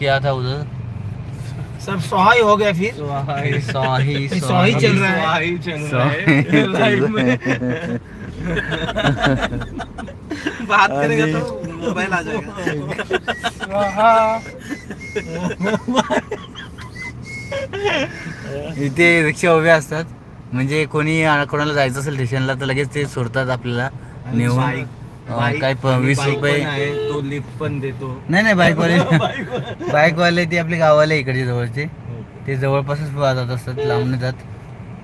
KIA था उधर? सब सहाय हो गया फिर। सॉही सॉही चल रहा है। सॉही चल रहा है। में। बात करेगा। तो मोबाइल आ जाएगा। इथे रिक्षा उभ्या असतात. म्हणजे कोणी कोणाला जायचं असेल स्टेशनला तर लगेच ते सोडतात आपल्याला. नेऊन बाईक अं, काय प- वीस रुपये आहे? तो लिफ्ट पण देतो. नाही नाही बाईकवाले बाईकवाले ते आपले गावाले इकडचे जवळचे. ते जवळपासच जात असतात लांबून जात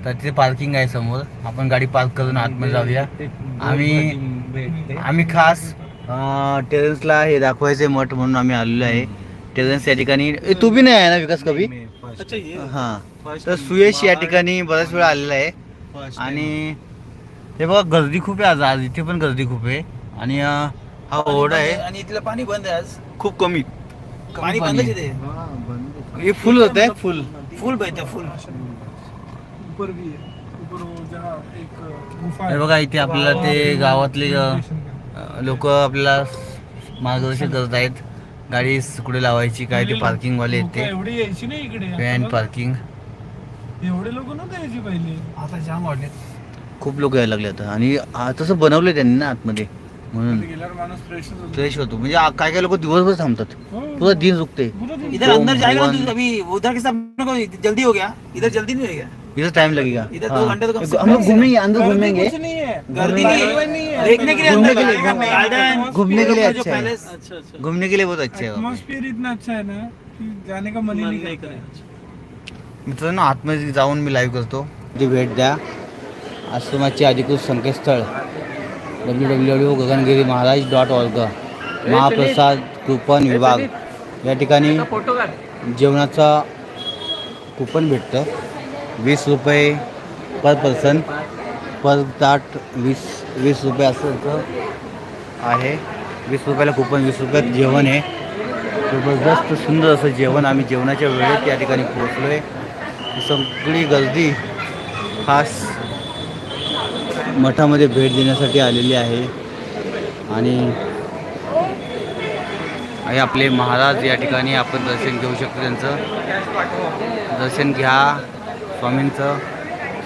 तर तिथे पार्किंग आहे समोर. आपण गाडी पार्क करून आतमध्ये जाऊया. आम्ही भेटते. आम्ही खास टेरेन्सला हे दाखवायचे मठ म्हणून आम्ही आलेलो आहे. टेरेन्स या ठिकाणी ए, तू बी नाही आहे ना विकास कवी अच्छा ये. हा. First तर सुयश या ठिकाणी बऱ्याच वेळा आलेला आहे. First आणि हे बघा गर्दी खूप आहे आज. आज इथे पण गर्दी खूप आहे. आणि अं, हा ओढा आहे. आणि इथलं पाणी बंद आहे आज. खूप कमी. पाणी. हाँ, बंद हे फुल होत आहे फुल फुल बहता फुल. ऊपर भी है ऊपर वो जहाँ एक गुफा हे बघा इथे आपल्याला ते गावातले लोक आपल्याला मार्गदर्शन करत आहेत. गाडी कुठे लावायची काय ते पार्किंग वाले आहेत ते. एवढी यायची नाही इकडे. व्हॅन पार्किंग एवढे लोक नव्हते यायची पहिले. आता जाम वाढले खूप लोक यायला लागले आता. आणि आ- तसं बनवलंय त्यांनी ना आतमध्ये. म्हणून. कधी गेल्यावर माणूस फ्रेश होतो. फ्रेश होतो. म्हणजे आ- काय काय लोक दिवसभर थांबतात. हो. पुरा दिन रुकते इधर अंदर जाएगा ना भगवान। तो अभी उधर के साथ जल्दी हो गया? इधर जल्दी नहीं होगा इधर टाइम लगेगा. इधर दो हाँ। घंटे तो कम से हम लोग कम घूमेंगे अंदर घूमेंगे। कुछ नहीं है। गर्दी Highway नहीं है। देखने के लिए घूमने अंदर के लिए, गार्डन घूमने के लिए जो अच्छा है। पैलेस अच्छा अच्छा। घूमने के लिए बहुत अच्छा है। पे. एटमॉस्फेयर इतना अच्छा है ना कि जाने का मन ही नहीं करता। है मित्रांनो आतमध्ये जाऊन मी लाईव्ह करतो. ती भेट द्या. आश्रमाचे अधिकृत संकेतस्थळ. W W W Gagangiri Maharaj dot org महाप्रसाद कुपन विभाग. या ठिकाणी जेवणाचा कुपन भेटतं. वीस रुपये पर पर्सन पर ताट वीस वीस रुपये असं आहे. वीस रुपयाला कुपन वीस रुपयात जेवण आहे. जबरदस्त सुंदर असं जेवण आम्ही जेवणाच्या वेळेत या ठिकाणी पोहोचलो आहे सगळी गर्दी खास मठामध्ये भेट देण्यासाठी आलेली आहे. आणि हे आपले महाराज या ठिकाणी आपण दर्शन घेऊ शकतो त्यांचं. दर्शन घ्या स्वामींचं.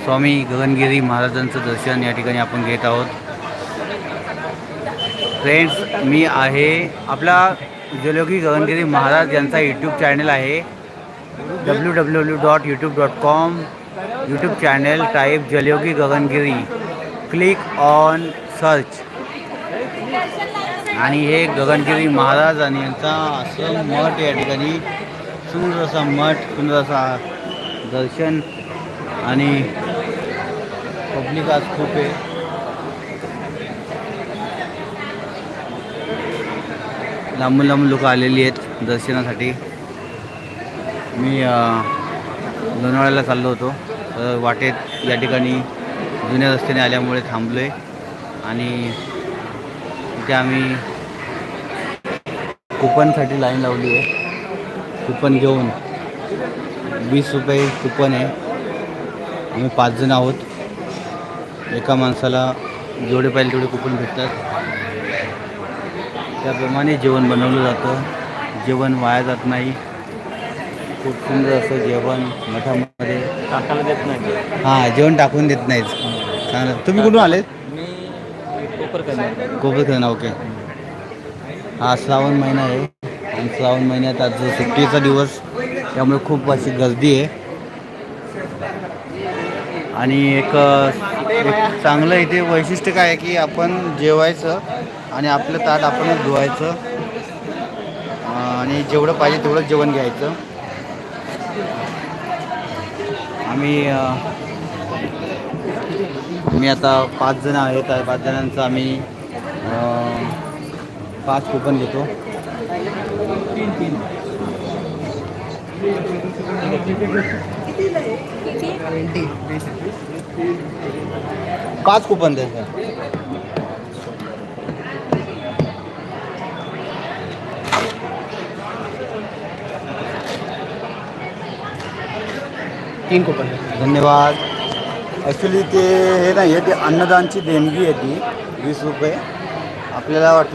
स्वामी गगनगिरी महाराजांचं दर्शन या ठिकाणी आपण घेत आहोत. फ्रेंड्स मी आहे आपला जलयोगी गगनगिरी महाराज यांचा यूट्यूब चॅनल आहे. W W W dot YouTube dot com YouTube channel type Jalyogi Gagangiri. Click on search. आणि हे गगनगिरी महाराज आणि यांचा असं मठ या ठिकाणी सुंदर असा मठ सुंदर असा दर्शन आणि पब्लिक आज खूप आहे. लांबून लांबून लोक आलेली आहेत दर्शनासाठी. मी लोणावळ्याला चाललो होतो. तर वाटेत या ठिकाणी जुन्या रस्त्याने आल्यामुळे थांबलो आहे आणि इथे आम्ही कुपनसाठी लाईन लावली आहे. कुपन घेऊन वीस रुपये कुपन आहे. आम्ही पाच जण आहोत. एका माणसाला जेवढे पाहिजे तेवढे कुपन भेटतात. त्याप्रमाणे जेवण बनवलं जातं. जेवण वाया जात नाही. खूप सुंदर असं जेवण मठामध्ये. टाकायला देत नाही हां जेवण टाकून देत चांगलं तुम्ही कुठून आले? मी ओके हा श्रावण महिना आहे. आणि श्रावण महिन्यात आज सुट्टीचा दिवस त्यामुळे खूप अशी गर्दी आहे. आणि एक एक चांगलं इथे वैशिष्ट्य काय आहे की आपण जेवायचं आणि आपलं ताट आपणच धुवायचं. आणि जेवढं पाहिजे तेवढं जेवण घ्यायचं. आम्ही मी आता पाच जण आहेत आणि पाच जणांचं आम्ही पाच कुपन घेतो. पाच कुपन द्यायचं. तीन कुपन धन्यवाद. ॲक्च्युली ते हे नाही आहे ते अन्नदानची देणगी आहे ती वीस रुपये. आपल्याला वाटलं